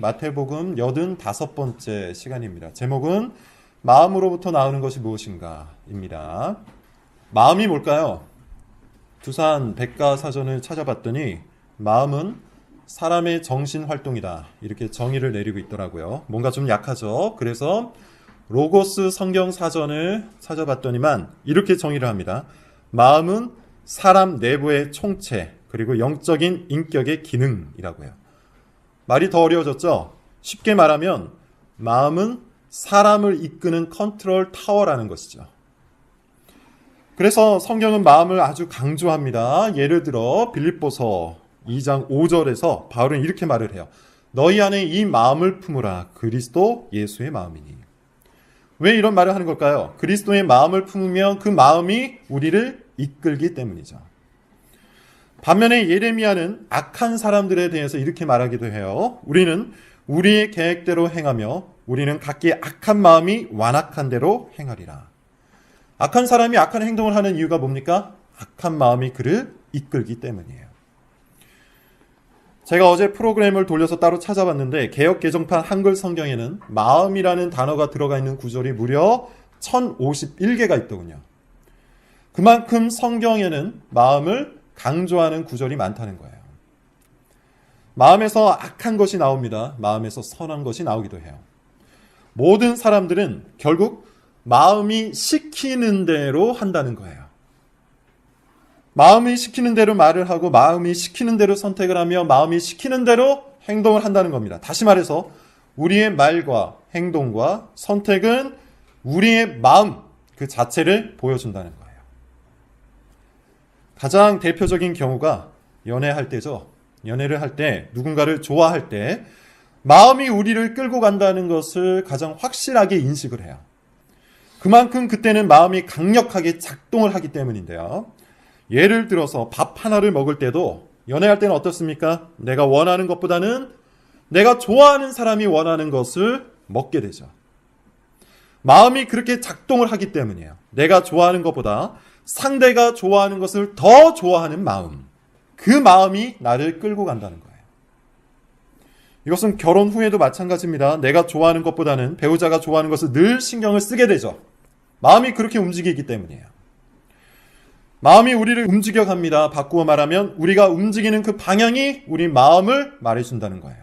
마태복음 85번째 시간입니다. 제목은 마음으로부터 나오는 것이 무엇인가입니다. 마음이 뭘까요? 두산 백과사전을 찾아봤더니 마음은 사람의 정신 활동이다. 이렇게 정의를 내리고 있더라고요. 뭔가 좀 약하죠. 그래서 로고스 성경 사전을 찾아봤더니만 이렇게 정의를 합니다. 마음은 사람 내부의 총체 그리고 영적인 인격의 기능이라고요. 말이 더 어려워졌죠? 쉽게 말하면 마음은 사람을 이끄는 컨트롤 타워라는 것이죠. 그래서 성경은 마음을 아주 강조합니다. 예를 들어 빌립보서 2장 5절에서 바울은 이렇게 말을 해요. 너희 안에 이 마음을 품으라 그리스도 예수의 마음이니. 왜 이런 말을 하는 걸까요? 그리스도의 마음을 품으면 그 마음이 우리를 이끌기 때문이죠. 반면에 예레미야는 악한 사람들에 대해서 이렇게 말하기도 해요. 우리는 우리의 계획대로 행하며 우리는 각기 악한 마음이 완악한 대로 행하리라. 악한 사람이 악한 행동을 하는 이유가 뭡니까? 악한 마음이 그를 이끌기 때문이에요. 제가 어제 프로그램을 돌려서 따로 찾아봤는데 개혁 개정판 한글 성경에는 마음이라는 단어가 들어가 있는 구절이 무려 1051개가 있더군요. 그만큼 성경에는 마음을 강조하는 구절이 많다는 거예요. 마음에서 악한 것이 나옵니다. 마음에서 선한 것이 나오기도 해요. 모든 사람들은 결국 마음이 시키는 대로 한다는 거예요. 마음이 시키는 대로 말을 하고 마음이 시키는 대로 선택을 하며 마음이 시키는 대로 행동을 한다는 겁니다. 다시 말해서 우리의 말과 행동과 선택은 우리의 마음 그 자체를 보여준다는 거예요. 가장 대표적인 경우가 연애할 때죠. 연애를 할 때 누군가를 좋아할 때 마음이 우리를 끌고 간다는 것을 가장 확실하게 인식을 해요. 그만큼 그때는 마음이 강력하게 작동을 하기 때문인데요. 예를 들어서 밥 하나를 먹을 때도 연애할 때는 어떻습니까? 내가 원하는 것보다는 내가 좋아하는 사람이 원하는 것을 먹게 되죠. 마음이 그렇게 작동을 하기 때문이에요. 내가 좋아하는 것보다 상대가 좋아하는 것을 더 좋아하는 마음. 그 마음이 나를 끌고 간다는 거예요. 이것은 결혼 후에도 마찬가지입니다. 내가 좋아하는 것보다는 배우자가 좋아하는 것을 늘 신경을 쓰게 되죠. 마음이 그렇게 움직이기 때문이에요. 마음이 우리를 움직여 갑니다. 바꾸어 말하면 우리가 움직이는 그 방향이 우리 마음을 말해준다는 거예요.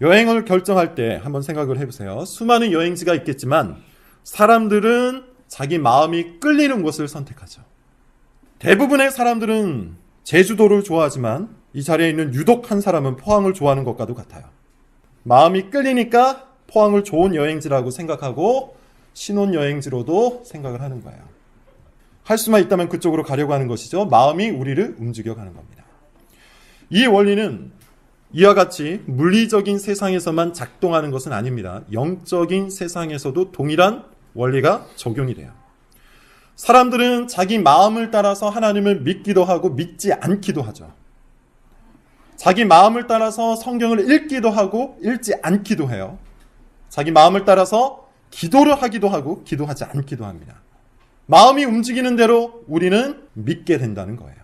여행을 결정할 때 한번 생각을 해보세요. 수많은 여행지가 있겠지만 사람들은 자기 마음이 끌리는 곳을 선택하죠. 대부분의 사람들은 제주도를 좋아하지만 이 자리에 있는 유독 한 사람은 포항을 좋아하는 것과도 같아요. 마음이 끌리니까 포항을 좋은 여행지라고 생각하고 신혼 여행지로도 생각을 하는 거예요. 할 수만 있다면 그쪽으로 가려고 하는 것이죠. 마음이 우리를 움직여 가는 겁니다. 이 원리는 이와 같이 물리적인 세상에서만 작동하는 것은 아닙니다. 영적인 세상에서도 동일한 원리가 적용이 돼요. 사람들은 자기 마음을 따라서 하나님을 믿기도 하고 믿지 않기도 하죠. 자기 마음을 따라서 성경을 읽기도 하고 읽지 않기도 해요. 자기 마음을 따라서 기도를 하기도 하고 기도하지 않기도 합니다. 마음이 움직이는 대로 우리는 믿게 된다는 거예요.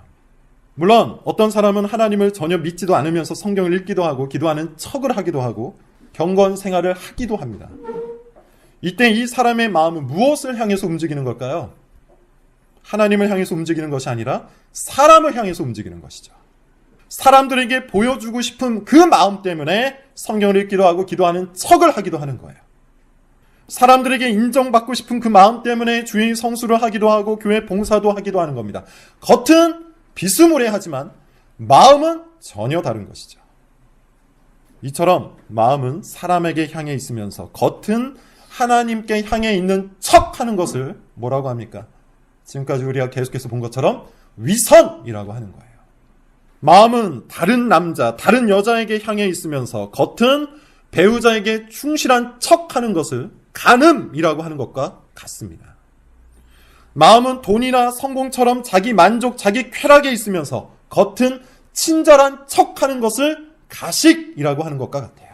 물론 어떤 사람은 하나님을 전혀 믿지도 않으면서 성경을 읽기도 하고 기도하는 척을 하기도 하고 경건 생활을 하기도 합니다. 이때 이 사람의 마음은 무엇을 향해서 움직이는 걸까요? 하나님을 향해서 움직이는 것이 아니라 사람을 향해서 움직이는 것이죠. 사람들에게 보여주고 싶은 그 마음 때문에 성경을 읽기도 하고 기도하는 척을 하기도 하는 거예요. 사람들에게 인정받고 싶은 그 마음 때문에 주의 성수를 하기도 하고 교회 봉사도 하기도 하는 겁니다. 겉은 비스무리하지만 마음은 전혀 다른 것이죠. 이처럼 마음은 사람에게 향해 있으면서 겉은 하나님께 향해 있는 척 하는 것을 뭐라고 합니까? 지금까지 우리가 계속해서 본 것처럼 위선이라고 하는 거예요. 마음은 다른 남자, 다른 여자에게 향해 있으면서 겉은 배우자에게 충실한 척 하는 것을 간음이라고 하는 것과 같습니다. 마음은 돈이나 성공처럼 자기 만족, 자기 쾌락에 있으면서 겉은 친절한 척 하는 것을 가식이라고 하는 것과 같아요.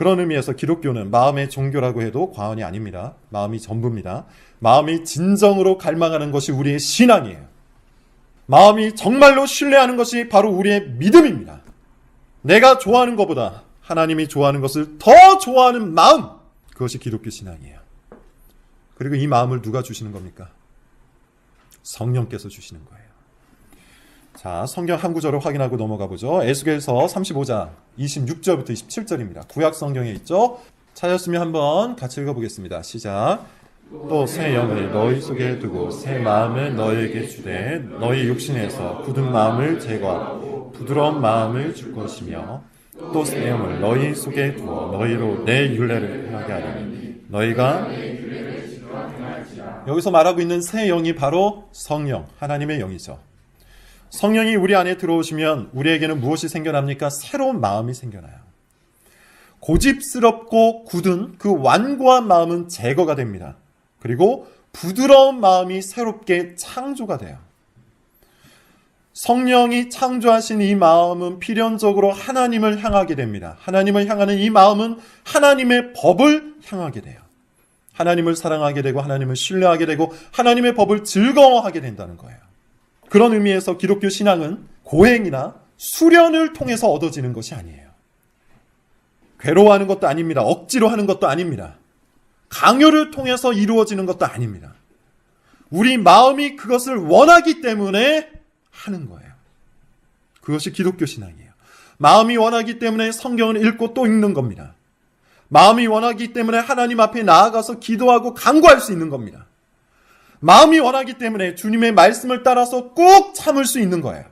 그런 의미에서 기독교는 마음의 종교라고 해도 과언이 아닙니다. 마음이 전부입니다. 마음이 진정으로 갈망하는 것이 우리의 신앙이에요. 마음이 정말로 신뢰하는 것이 바로 우리의 믿음입니다. 내가 좋아하는 것보다 하나님이 좋아하는 것을 더 좋아하는 마음. 그것이 기독교 신앙이에요. 그리고 이 마음을 누가 주시는 겁니까? 성령께서 주시는 거예요. 자, 성경 한 구절을 확인하고 넘어가 보죠. 에스겔서 35장 26절부터 27절입니다. 구약 성경에 있죠. 찾았으면 한번 같이 읽어 보겠습니다. 시작. 또 새 영을 너희 속에 두고 새 마음을 너희에게 주되 너희 육신에서 굳은 마음을 제거하고 부드러운 마음을 줄 것이며 또 새 영을 너희 속에 두어 너희로 내 윤례를 행하게 하리니 너희가 여기서 말하고 있는 새 영이 바로 성령, 하나님의 영이죠. 성령이 우리 안에 들어오시면 우리에게는 무엇이 생겨납니까? 새로운 마음이 생겨나요. 고집스럽고 굳은 그 완고한 마음은 제거가 됩니다. 그리고 부드러운 마음이 새롭게 창조가 돼요. 성령이 창조하신 이 마음은 필연적으로 하나님을 향하게 됩니다. 하나님을 향하는 이 마음은 하나님의 법을 향하게 돼요. 하나님을 사랑하게 되고 하나님을 신뢰하게 되고 하나님의 법을 즐거워하게 된다는 거예요. 그런 의미에서 기독교 신앙은 고행이나 수련을 통해서 얻어지는 것이 아니에요. 괴로워하는 것도 아닙니다. 억지로 하는 것도 아닙니다. 강요를 통해서 이루어지는 것도 아닙니다. 우리 마음이 그것을 원하기 때문에 하는 거예요. 그것이 기독교 신앙이에요. 마음이 원하기 때문에 성경을 읽고 또 읽는 겁니다. 마음이 원하기 때문에 하나님 앞에 나아가서 기도하고 간구할 수 있는 겁니다. 마음이 원하기 때문에 주님의 말씀을 따라서 꼭 참을 수 있는 거예요.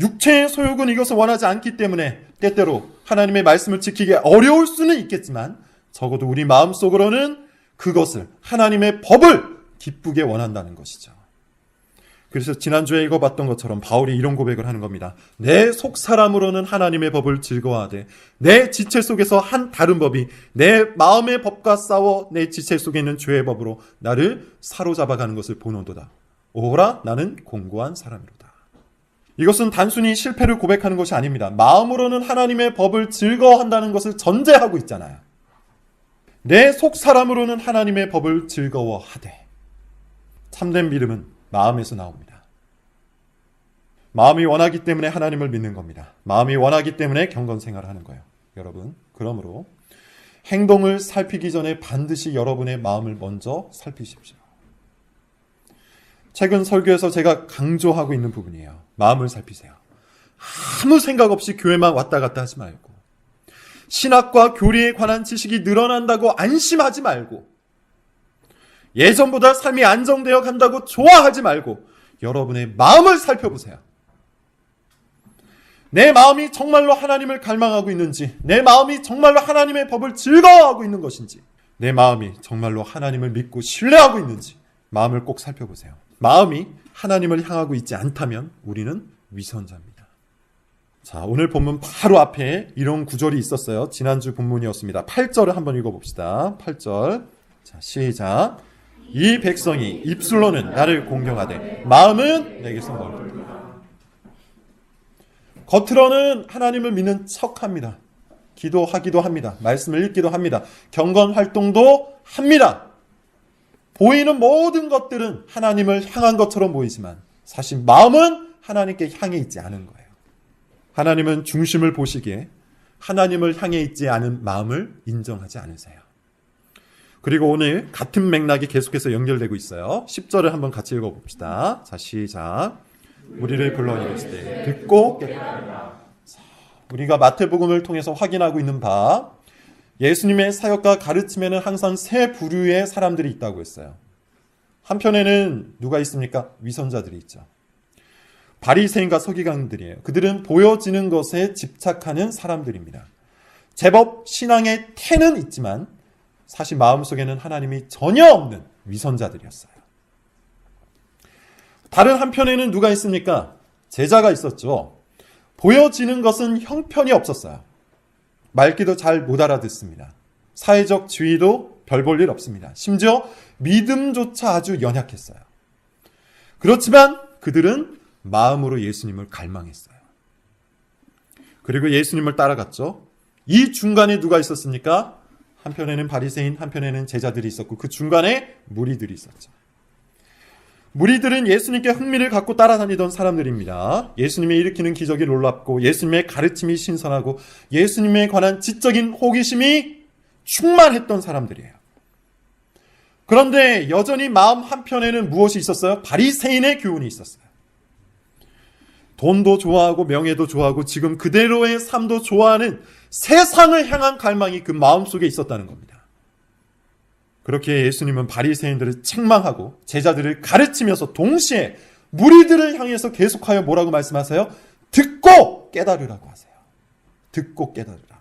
육체의 소욕은 이것을 원하지 않기 때문에 때때로 하나님의 말씀을 지키기 어려울 수는 있겠지만 적어도 우리 마음속으로는 그것을 하나님의 법을 기쁘게 원한다는 것이죠. 그래서 지난주에 읽어봤던 것처럼 바울이 이런 고백을 하는 겁니다. 내 속 사람으로는 하나님의 법을 즐거워하되 내 지체 속에서 한 다른 법이 내 마음의 법과 싸워 내 지체 속에 있는 죄의 법으로 나를 사로잡아가는 것을 보노도다. 오호라 나는 공고한 사람이로다. 이것은 단순히 실패를 고백하는 것이 아닙니다. 마음으로는 하나님의 법을 즐거워한다는 것을 전제하고 있잖아요. 내 속 사람으로는 하나님의 법을 즐거워하되 참된 믿음은 마음에서 나옵니다. 마음이 원하기 때문에 하나님을 믿는 겁니다. 마음이 원하기 때문에 경건 생활을 하는 거예요. 여러분, 그러므로 행동을 살피기 전에 반드시 여러분의 마음을 먼저 살피십시오. 최근 설교에서 제가 강조하고 있는 부분이에요. 마음을 살피세요. 아무 생각 없이 교회만 왔다 갔다 하지 말고, 신학과 교리에 관한 지식이 늘어난다고 안심하지 말고, 예전보다 삶이 안정되어 간다고 좋아하지 말고 여러분의 마음을 살펴보세요. 내 마음이 정말로 하나님을 갈망하고 있는지, 내 마음이 정말로 하나님의 법을 즐거워하고 있는 것인지, 내 마음이 정말로 하나님을 믿고 신뢰하고 있는지, 마음을 꼭 살펴보세요. 마음이 하나님을 향하고 있지 않다면 우리는 위선자입니다. 자, 오늘 본문 바로 앞에 이런 구절이 있었어요. 지난주 본문이었습니다. 8절을 한번 읽어봅시다. 8절. 자, 시작. 이 백성이 입술로는 나를 공경하되 마음은 내게서 멀다. 겉으로는 하나님을 믿는 척합니다. 기도하기도 합니다. 말씀을 읽기도 합니다. 경건 활동도 합니다. 보이는 모든 것들은 하나님을 향한 것처럼 보이지만 사실 마음은 하나님께 향해 있지 않은 거예요. 하나님은 중심을 보시기에 하나님을 향해 있지 않은 마음을 인정하지 않으세요. 그리고 오늘 같은 맥락이 계속해서 연결되고 있어요. 10절을 한번 같이 읽어봅시다. 자, 시작. 우리를 불러 이랬을 때 듣고. 우리가 마태복음을 통해서 확인하고 있는 바 예수님의 사역과 가르침에는 항상 세 부류의 사람들이 있다고 했어요. 한편에는 누가 있습니까? 위선자들이 있죠. 바리새인과 서기관들이에요. 그들은 보여지는 것에 집착하는 사람들입니다. 제법 신앙의 태는 있지만 사실 마음속에는 하나님이 전혀 없는 위선자들이었어요. 다른 한편에는 누가 있습니까? 제자가 있었죠. 보여지는 것은 형편이 없었어요. 말기도 잘 못 알아듣습니다. 사회적 지위도 별 볼 일 없습니다. 심지어 믿음조차 아주 연약했어요. 그렇지만 그들은 마음으로 예수님을 갈망했어요. 그리고 예수님을 따라갔죠. 이 중간에 누가 있었습니까? 한편에는 바리새인, 한편에는 제자들이 있었고 그 중간에 무리들이 있었죠. 무리들은 예수님께 흥미를 갖고 따라다니던 사람들입니다. 예수님이 일으키는 기적이 놀랍고 예수님의 가르침이 신선하고 예수님에 관한 지적인 호기심이 충만했던 사람들이에요. 그런데 여전히 마음 한편에는 무엇이 있었어요? 바리새인의 교훈이 있었어요. 돈도 좋아하고 명예도 좋아하고 지금 그대로의 삶도 좋아하는 세상을 향한 갈망이 그 마음속에 있었다는 겁니다. 그렇게 예수님은 바리새인들을 책망하고 제자들을 가르치면서 동시에 무리들을 향해서 계속하여 뭐라고 말씀하세요? 듣고 깨달으라고 하세요. 듣고 깨달으라.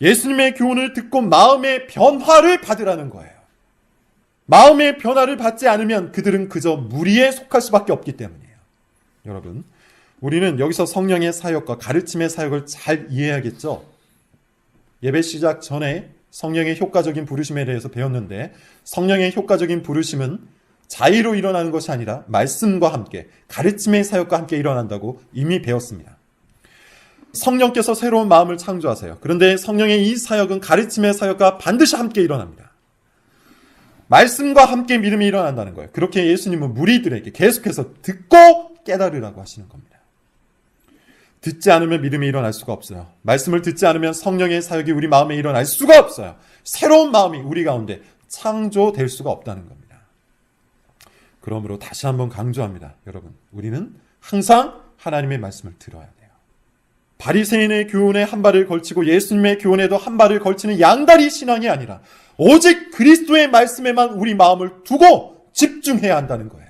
예수님의 교훈을 듣고 마음의 변화를 받으라는 거예요. 마음의 변화를 받지 않으면 그들은 그저 무리에 속할 수밖에 없기 때문이에요. 여러분, 우리는 여기서 성령의 사역과 가르침의 사역을 잘 이해해야겠죠? 예배 시작 전에 성령의 효과적인 부르심에 대해서 배웠는데 성령의 효과적인 부르심은 자의로 일어나는 것이 아니라 말씀과 함께 가르침의 사역과 함께 일어난다고 이미 배웠습니다. 성령께서 새로운 마음을 창조하세요. 그런데 성령의 이 사역은 가르침의 사역과 반드시 함께 일어납니다. 말씀과 함께 믿음이 일어난다는 거예요. 그렇게 예수님은 무리들에게 계속해서 듣고 깨달으라고 하시는 겁니다. 듣지 않으면 믿음이 일어날 수가 없어요. 말씀을 듣지 않으면 성령의 사역이 우리 마음에 일어날 수가 없어요. 새로운 마음이 우리 가운데 창조될 수가 없다는 겁니다. 그러므로 다시 한번 강조합니다. 여러분, 우리는 항상 하나님의 말씀을 들어야 돼요. 바리새인의 교훈에 한 발을 걸치고 예수님의 교훈에도 한 발을 걸치는 양다리 신앙이 아니라 오직 그리스도의 말씀에만 우리 마음을 두고 집중해야 한다는 거예요.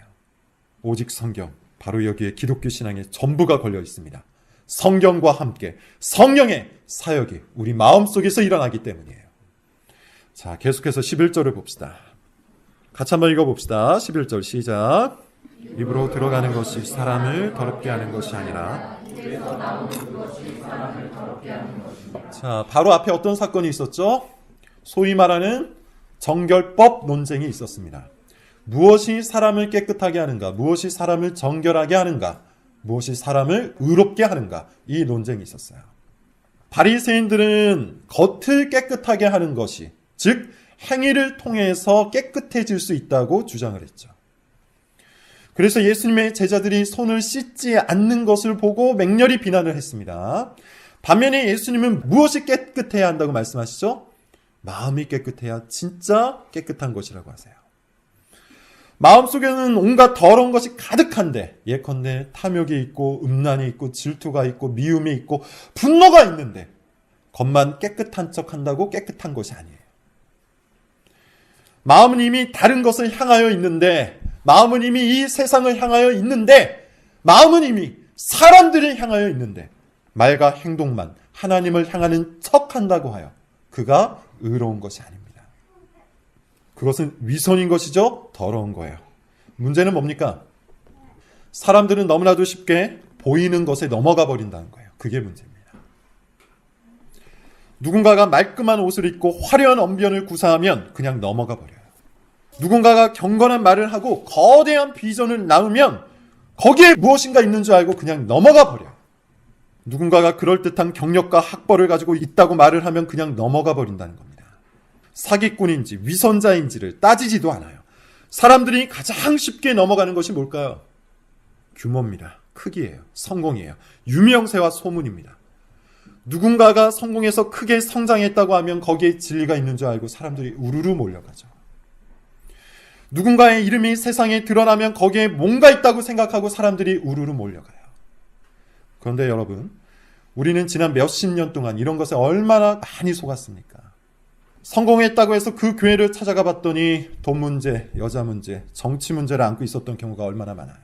오직 성경, 바로 여기에 기독교 신앙의 전부가 걸려 있습니다. 성경과 함께 성령의 사역이 우리 마음 속에서 일어나기 때문이에요. 자, 계속해서 11절을 봅시다. 같이 한번 읽어봅시다. 11절 시작. 입으로 들어가는 것이 사람을 더럽게 하는 것이 아니라 자, 바로 앞에 어떤 사건이 있었죠? 소위 말하는 정결법 논쟁이 있었습니다. 무엇이 사람을 깨끗하게 하는가? 무엇이 사람을 정결하게 하는가? 무엇이 사람을 의롭게 하는가? 이 논쟁이 있었어요. 바리새인들은 겉을 깨끗하게 하는 것이 즉 행위를 통해서 깨끗해질 수 있다고 주장을 했죠. 그래서 예수님의 제자들이 손을 씻지 않는 것을 보고 맹렬히 비난을 했습니다. 반면에 예수님은 무엇이 깨끗해야 한다고 말씀하시죠? 마음이 깨끗해야 진짜 깨끗한 것이라고 하세요. 마음속에는 온갖 더러운 것이 가득한데 예컨대 탐욕이 있고 음란이 있고 질투가 있고 미움이 있고 분노가 있는데 겉만 깨끗한 척 한다고 깨끗한 것이 아니에요. 마음은 이미 다른 것을 향하여 있는데 마음은 이미 이 세상을 향하여 있는데 마음은 이미 사람들을 향하여 있는데 말과 행동만 하나님을 향하는 척 한다고 하여 그가 의로운 것이 아닙니다. 그것은 위선인 것이죠? 더러운 거예요. 문제는 뭡니까? 사람들은 너무나도 쉽게 보이는 것에 넘어가 버린다는 거예요. 그게 문제입니다. 누군가가 말끔한 옷을 입고 화려한 언변을 구사하면 그냥 넘어가 버려요. 누군가가 경건한 말을 하고 거대한 비전을 나누면 거기에 무엇인가 있는 줄 알고 그냥 넘어가 버려요. 누군가가 그럴듯한 경력과 학벌을 가지고 있다고 말을 하면 그냥 넘어가 버린다는 겁니다. 사기꾼인지 위선자인지를 따지지도 않아요. 사람들이 가장 쉽게 넘어가는 것이 뭘까요? 규모입니다. 크기예요. 성공이에요. 유명세와 소문입니다. 누군가가 성공해서 크게 성장했다고 하면 거기에 진리가 있는 줄 알고 사람들이 우르르 몰려가죠. 누군가의 이름이 세상에 드러나면 거기에 뭔가 있다고 생각하고 사람들이 우르르 몰려가요. 그런데 여러분, 우리는 지난 몇십 년 동안 이런 것에 얼마나 많이 속았습니까? 성공했다고 해서 그 교회를 찾아가 봤더니 돈 문제, 여자 문제, 정치 문제를 안고 있었던 경우가 얼마나 많아요.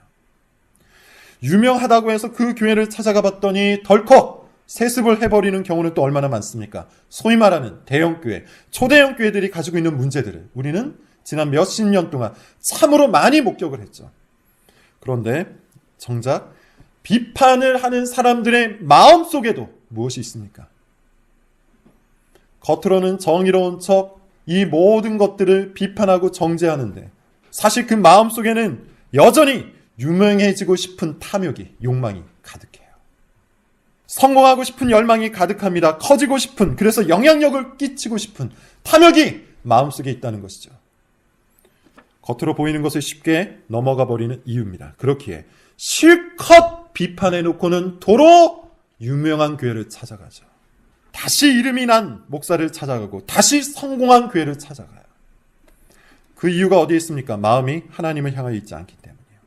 유명하다고 해서 그 교회를 찾아가 봤더니 덜컥 세습을 해버리는 경우는 또 얼마나 많습니까? 소위 말하는 대형교회, 초대형 교회들이 가지고 있는 문제들을 우리는 지난 몇십 년 동안 참으로 많이 목격을 했죠. 그런데 정작 비판을 하는 사람들의 마음 속에도 무엇이 있습니까? 겉으로는 정의로운 척 이 모든 것들을 비판하고 정죄하는데 사실 그 마음 속에는 여전히 유명해지고 싶은 탐욕이 욕망이 가득해요. 성공하고 싶은 열망이 가득합니다. 커지고 싶은 그래서 영향력을 끼치고 싶은 탐욕이 마음속에 있다는 것이죠. 겉으로 보이는 것을 쉽게 넘어가 버리는 이유입니다. 그렇기에 실컷 비판해 놓고는 도로 유명한 교회를 찾아가죠. 다시 이름이 난 목사를 찾아가고 다시 성공한 교회를 찾아가요. 그 이유가 어디에 있습니까? 마음이 하나님을 향하여 있지 않기 때문이에요.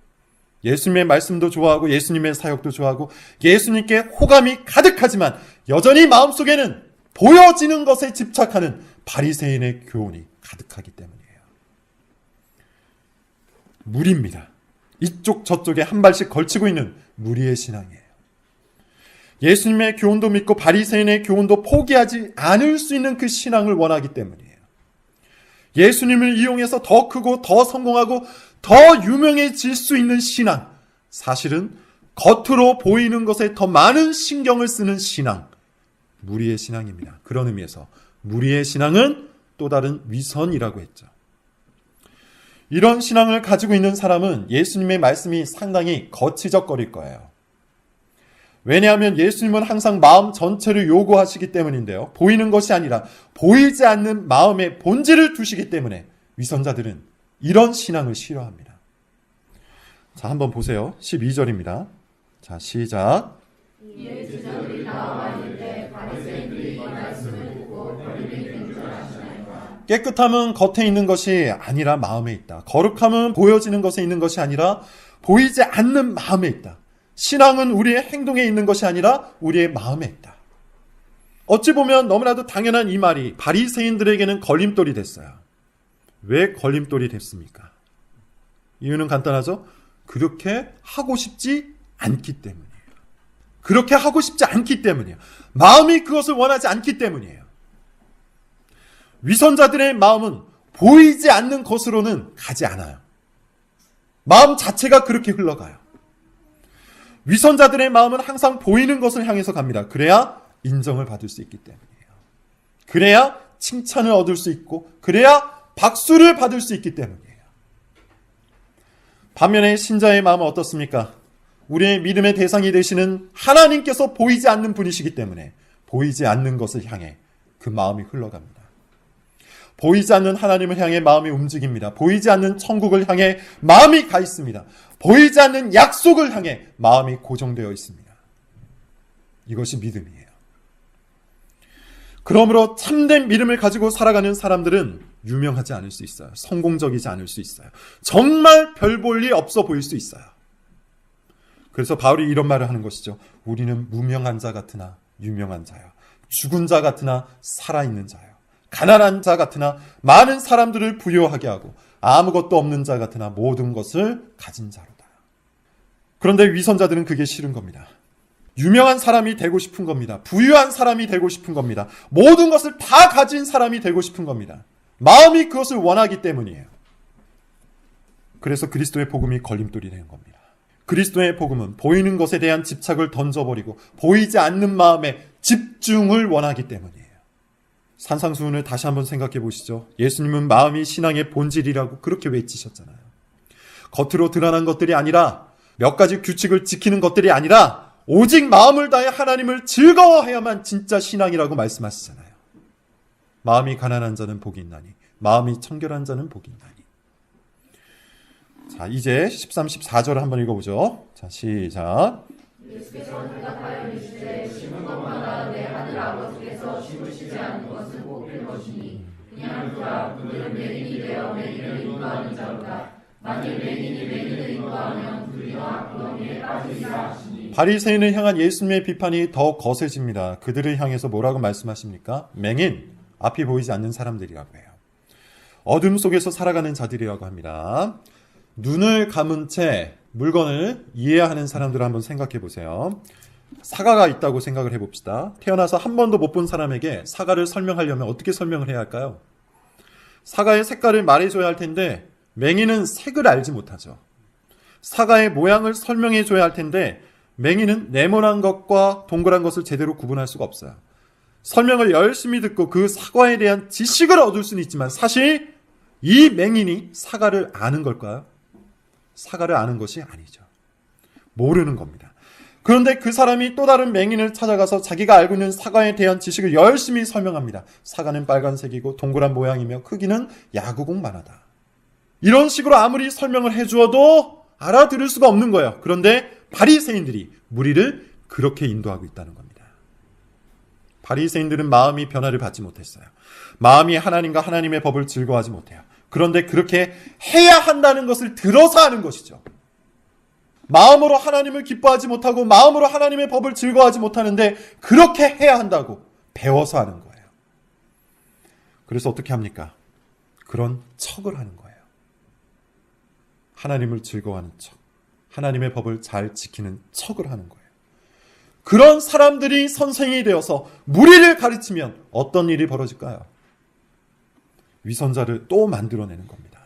예수님의 말씀도 좋아하고 예수님의 사역도 좋아하고 예수님께 호감이 가득하지만 여전히 마음속에는 보여지는 것에 집착하는 바리새인의 교훈이 가득하기 때문이에요. 무리입니다. 이쪽 저쪽에 한 발씩 걸치고 있는 무리의 신앙이에요. 예수님의 교훈도 믿고 바리새인의 교훈도 포기하지 않을 수 있는 그 신앙을 원하기 때문이에요. 예수님을 이용해서 더 크고 더 성공하고 더 유명해질 수 있는 신앙. 사실은 겉으로 보이는 것에 더 많은 신경을 쓰는 신앙. 무리의 신앙입니다. 그런 의미에서 무리의 신앙은 또 다른 위선이라고 했죠. 이런 신앙을 가지고 있는 사람은 예수님의 말씀이 상당히 거치적거릴 거예요. 왜냐하면 예수님은 항상 마음 전체를 요구하시기 때문인데요. 보이는 것이 아니라 보이지 않는 마음의 본질을 두시기 때문에 위선자들은 이런 신앙을 싫어합니다. 자, 한번 보세요. 12절입니다. 자, 시작. 깨끗함은 겉에 있는 것이 아니라 마음에 있다. 거룩함은 보여지는 것에 있는 것이 아니라 보이지 않는 마음에 있다. 신앙은 우리의 행동에 있는 것이 아니라 우리의 마음에 있다. 어찌 보면 너무나도 당연한 이 말이 바리새인들에게는 걸림돌이 됐어요. 왜 걸림돌이 됐습니까? 이유는 간단하죠. 그렇게 하고 싶지 않기 때문이에요. 그렇게 하고 싶지 않기 때문이에요. 마음이 그것을 원하지 않기 때문이에요. 위선자들의 마음은 보이지 않는 것으로는 가지 않아요. 마음 자체가 그렇게 흘러가요. 위선자들의 마음은 항상 보이는 것을 향해서 갑니다. 그래야 인정을 받을 수 있기 때문이에요. 그래야 칭찬을 얻을 수 있고, 그래야 박수를 받을 수 있기 때문이에요. 반면에 신자의 마음은 어떻습니까? 우리의 믿음의 대상이 되시는 하나님께서 보이지 않는 분이시기 때문에 보이지 않는 것을 향해 그 마음이 흘러갑니다. 보이지 않는 하나님을 향해 마음이 움직입니다. 보이지 않는 천국을 향해 마음이 가 있습니다. 보이지 않는 약속을 향해 마음이 고정되어 있습니다. 이것이 믿음이에요. 그러므로 참된 믿음을 가지고 살아가는 사람들은 유명하지 않을 수 있어요. 성공적이지 않을 수 있어요. 정말 별 볼 일 없어 보일 수 있어요. 그래서 바울이 이런 말을 하는 것이죠. 우리는 무명한 자 같으나 유명한 자요. 죽은 자 같으나 살아있는 자요. 가난한 자 같으나 많은 사람들을 부여하게 하고 아무것도 없는 자 같으나 모든 것을 가진 자로다. 그런데 위선자들은 그게 싫은 겁니다. 유명한 사람이 되고 싶은 겁니다. 부유한 사람이 되고 싶은 겁니다. 모든 것을 다 가진 사람이 되고 싶은 겁니다. 마음이 그것을 원하기 때문이에요. 그래서 그리스도의 복음이 걸림돌이 되는 겁니다. 그리스도의 복음은 보이는 것에 대한 집착을 던져버리고 보이지 않는 마음에 집중을 원하기 때문이에요. 산상수훈을 다시 한번 생각해 보시죠. 예수님은 마음이 신앙의 본질이라고 그렇게 외치셨잖아요. 겉으로 드러난 것들이 아니라 몇 가지 규칙을 지키는 것들이 아니라 오직 마음을 다해 하나님을 즐거워해야만 진짜 신앙이라고 말씀하시잖아요. 마음이 가난한 자는 복이 있나니 마음이 청결한 자는 복이 있나니 자, 이제 13, 14절을 한번 읽어 보죠. 자, 시작. 만일 맹인이 맹인을 인도하면 그리와 그럼에 빠지리라 하시니 바리새인을 향한 예수님의 비판이 더 거세집니다. 그들을 향해서 뭐라고 말씀하십니까? 맹인, 앞이 보이지 않는 사람들이라고 해요. 어둠 속에서 살아가는 자들이라고 합니다. 눈을 감은 채 물건을 이해하는 사람들을 한번 생각해 보세요. 사과가 있다고 생각을 해봅시다. 태어나서 한 번도 못 본 사람에게 사과를 설명하려면 어떻게 설명을 해야 할까요? 사과의 색깔을 말해줘야 할 텐데 맹이는 색을 알지 못하죠. 사과의 모양을 설명해 줘야 할 텐데 맹이는 네모난 것과 동그란 것을 제대로 구분할 수가 없어요. 설명을 열심히 듣고 그 사과에 대한 지식을 얻을 수는 있지만 사실 이 맹인이 사과를 아는 걸까요? 사과를 아는 것이 아니죠. 모르는 겁니다. 그런데 그 사람이 또 다른 맹인을 찾아가서 자기가 알고 있는 사과에 대한 지식을 열심히 설명합니다. 사과는 빨간색이고 동그란 모양이며 크기는 야구공만하다. 이런 식으로 아무리 설명을 해주어도 알아들을 수가 없는 거예요. 그런데 바리새인들이 무리를 그렇게 인도하고 있다는 겁니다. 바리새인들은 마음이 변화를 받지 못했어요. 마음이 하나님과 하나님의 법을 즐거워하지 못해요. 그런데 그렇게 해야 한다는 것을 들어서 하는 것이죠. 마음으로 하나님을 기뻐하지 못하고 마음으로 하나님의 법을 즐거워하지 못하는데 그렇게 해야 한다고 배워서 하는 거예요. 그래서 어떻게 합니까? 그런 척을 하는 거예요. 하나님을 즐거워하는 척. 하나님의 법을 잘 지키는 척을 하는 거예요. 그런 사람들이 선생이 되어서 무리를 가르치면 어떤 일이 벌어질까요? 위선자를 또 만들어내는 겁니다.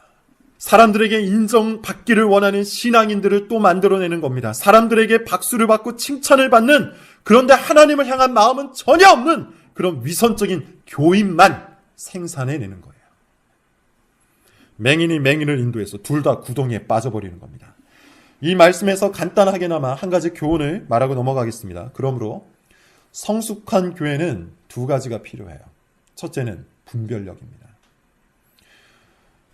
사람들에게 인정받기를 원하는 신앙인들을 또 만들어내는 겁니다. 사람들에게 박수를 받고 칭찬을 받는 그런데 하나님을 향한 마음은 전혀 없는 그런 위선적인 교인만 생산해내는 거예요. 맹인이 맹인을 인도해서 둘 다 구덩이에 빠져버리는 겁니다. 이 말씀에서 간단하게나마 한 가지 교훈을 말하고 넘어가겠습니다. 그러므로 성숙한 교회는 두 가지가 필요해요. 첫째는 분별력입니다.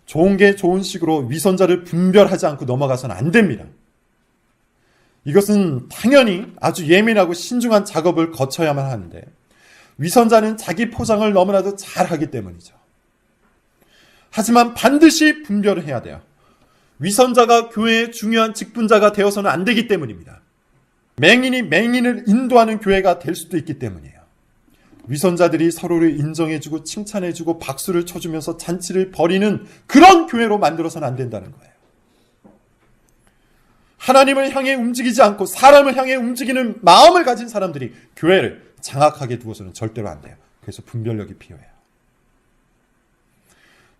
좋은 게 좋은 식으로 위선자를 분별하지 않고 넘어가서는 안 됩니다. 이것은 당연히 아주 예민하고 신중한 작업을 거쳐야만 하는데 위선자는 자기 포장을 너무나도 잘하기 때문이죠. 하지만 반드시 분별을 해야 돼요. 위선자가 교회의 중요한 직분자가 되어서는 안 되기 때문입니다. 맹인이 맹인을 인도하는 교회가 될 수도 있기 때문이에요. 위선자들이 서로를 인정해주고 칭찬해주고 박수를 쳐주면서 잔치를 벌이는 그런 교회로 만들어서는 안 된다는 거예요. 하나님을 향해 움직이지 않고 사람을 향해 움직이는 마음을 가진 사람들이 교회를 장악하게 두어서는 절대로 안 돼요. 그래서 분별력이 필요해요.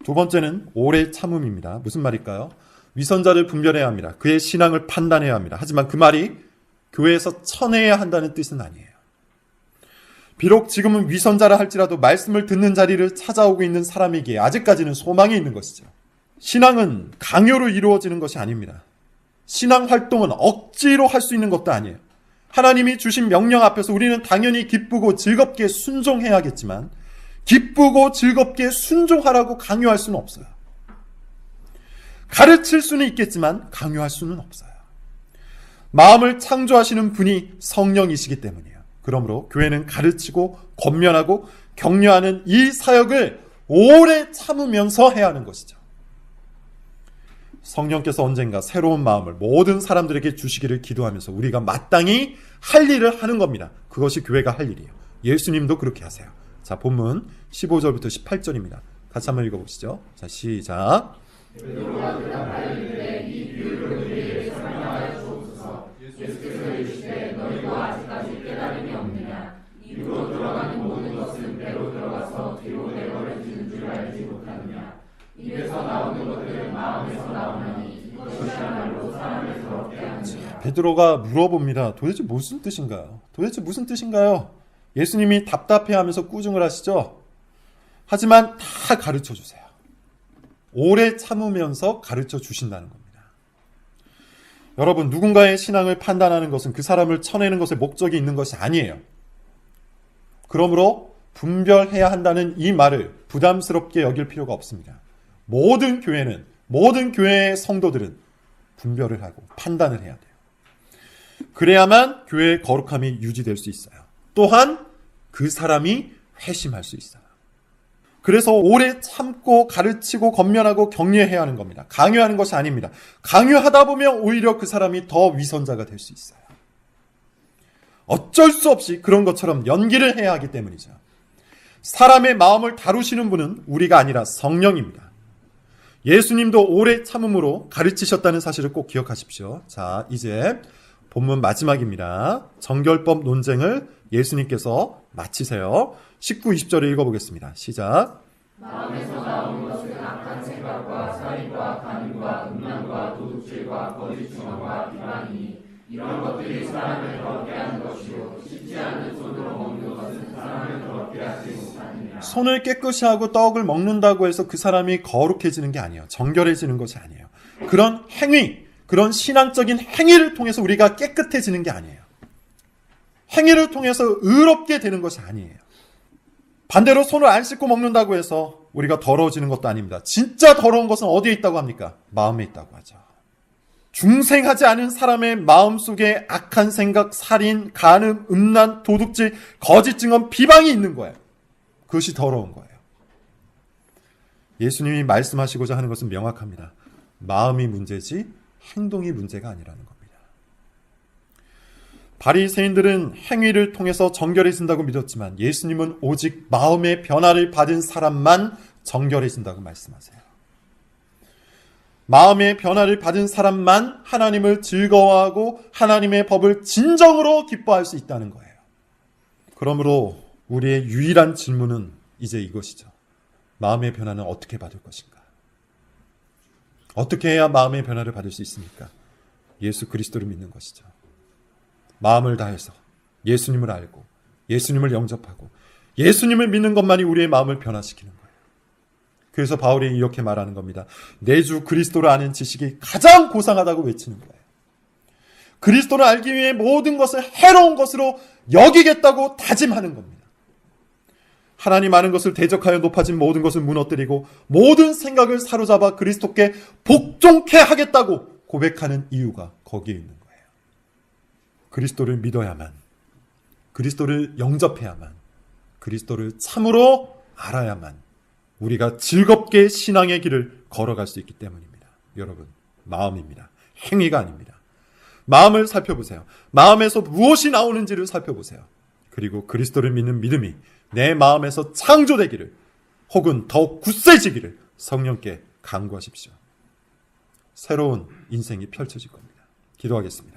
두 번째는 오래 참음입니다. 무슨 말일까요? 위선자를 분별해야 합니다. 그의 신앙을 판단해야 합니다. 하지만 그 말이 교회에서 쳐내야 한다는 뜻은 아니에요. 비록 지금은 위선자라 할지라도 말씀을 듣는 자리를 찾아오고 있는 사람에게 아직까지는 소망이 있는 것이죠. 신앙은 강요로 이루어지는 것이 아닙니다. 신앙 활동은 억지로 할 수 있는 것도 아니에요. 하나님이 주신 명령 앞에서 우리는 당연히 기쁘고 즐겁게 순종해야겠지만 기쁘고 즐겁게 순종하라고 강요할 수는 없어요. 가르칠 수는 있겠지만 강요할 수는 없어요. 마음을 창조하시는 분이 성령이시기 때문이에요. 그러므로 교회는 가르치고 권면하고 격려하는 이 사역을 오래 참으면서 해야 하는 것이죠. 성령께서 언젠가 새로운 마음을 모든 사람들에게 주시기를 기도하면서 우리가 마땅히 할 일을 하는 겁니다. 그것이 교회가 할 일이에요. 예수님도 그렇게 하세요. 자, 본문 15절부터 18절입니다. 같이 한번 읽어보시죠. 자, 시작. 베드로가 물어봅니다. 도대체 무슨 뜻인가요? 도대체 무슨 뜻인가요? 예수님이 답답해하면서 꾸중을 하시죠. 하지만 다 가르쳐 주세요. 오래 참으면서 가르쳐 주신다는 겁니다. 여러분, 누군가의 신앙을 판단하는 것은 그 사람을 쳐내는 것에 목적이 있는 것이 아니에요. 그러므로 분별해야 한다는 이 말을 부담스럽게 여길 필요가 없습니다. 모든 교회는, 모든 교회의 성도들은 분별을 하고 판단을 해야 돼요. 그래야만 교회의 거룩함이 유지될 수 있어요. 또한 그 사람이 회심할 수 있어요. 그래서 오래 참고 가르치고 건면하고 격려해야 하는 겁니다. 강요하는 것이 아닙니다. 강요하다 보면 오히려 그 사람이 더 위선자가 될 수 있어요. 어쩔 수 없이 그런 것처럼 연기를 해야 하기 때문이죠. 사람의 마음을 다루시는 분은 우리가 아니라 성령입니다. 예수님도 오래 참음으로 가르치셨다는 사실을 꼭 기억하십시오. 자, 이제 본문 마지막입니다. 정결법 논쟁을 예수님께서 마치세요. 19, 20절을 읽어보겠습니다. 시작. 마음에서 나오는 것은 악한 생각과 살인과 간음과 음란과 도둑질과 거짓 증언과 비방이니 이런 것들이 사람을 더럽게 하는 것이요 씻지 않는 손으로 먹는 것은 사람을 더럽게 하지 못하느냐. 손을 깨끗이 하고 떡을 먹는다고 해서 그 사람이 거룩해지는 게 아니에요. 정결해지는 것이 아니에요. 그런 행위, 그런 신앙적인 행위를 통해서 우리가 깨끗해지는 게 아니에요. 행위를 통해서 의롭게 되는 것이 아니에요. 반대로 손을 안 씻고 먹는다고 해서 우리가 더러워지는 것도 아닙니다. 진짜 더러운 것은 어디에 있다고 합니까? 마음에 있다고 하죠. 중생하지 않은 사람의 마음 속에 악한 생각, 살인, 간음, 음란, 도둑질, 거짓 증언, 비방이 있는 거예요. 그것이 더러운 거예요. 예수님이 말씀하시고자 하는 것은 명확합니다. 마음이 문제지 행동이 문제가 아니라는 겁니다. 바리새인들은 행위를 통해서 정결해진다고 믿었지만 예수님은 오직 마음의 변화를 받은 사람만 정결해진다고 말씀하세요. 마음의 변화를 받은 사람만 하나님을 즐거워하고 하나님의 법을 진정으로 기뻐할 수 있다는 거예요. 그러므로 우리의 유일한 질문은 이제 이것이죠. 마음의 변화는 어떻게 받을 것인가? 어떻게 해야 마음의 변화를 받을 수 있습니까? 예수 그리스도를 믿는 것이죠. 마음을 다해서 예수님을 알고 예수님을 영접하고 예수님을 믿는 것만이 우리의 마음을 변화시키는 거예요. 그래서 바울이 이렇게 말하는 겁니다. 내 주 그리스도를 아는 지식이 가장 고상하다고 외치는 거예요. 그리스도를 알기 위해 모든 것을 해로운 것으로 여기겠다고 다짐하는 겁니다. 하나님 아는 것을 대적하여 높아진 모든 것을 무너뜨리고 모든 생각을 사로잡아 그리스도께 복종케 하겠다고 고백하는 이유가 거기에 있는. 그리스도를 믿어야만, 그리스도를 영접해야만, 그리스도를 참으로 알아야만 우리가 즐겁게 신앙의 길을 걸어갈 수 있기 때문입니다. 여러분, 마음입니다. 행위가 아닙니다. 마음을 살펴보세요. 마음에서 무엇이 나오는지를 살펴보세요. 그리고 그리스도를 믿는 믿음이 내 마음에서 창조되기를 혹은 더욱 굳세지기를 성령께 간구하십시오. 새로운 인생이 펼쳐질 겁니다. 기도하겠습니다.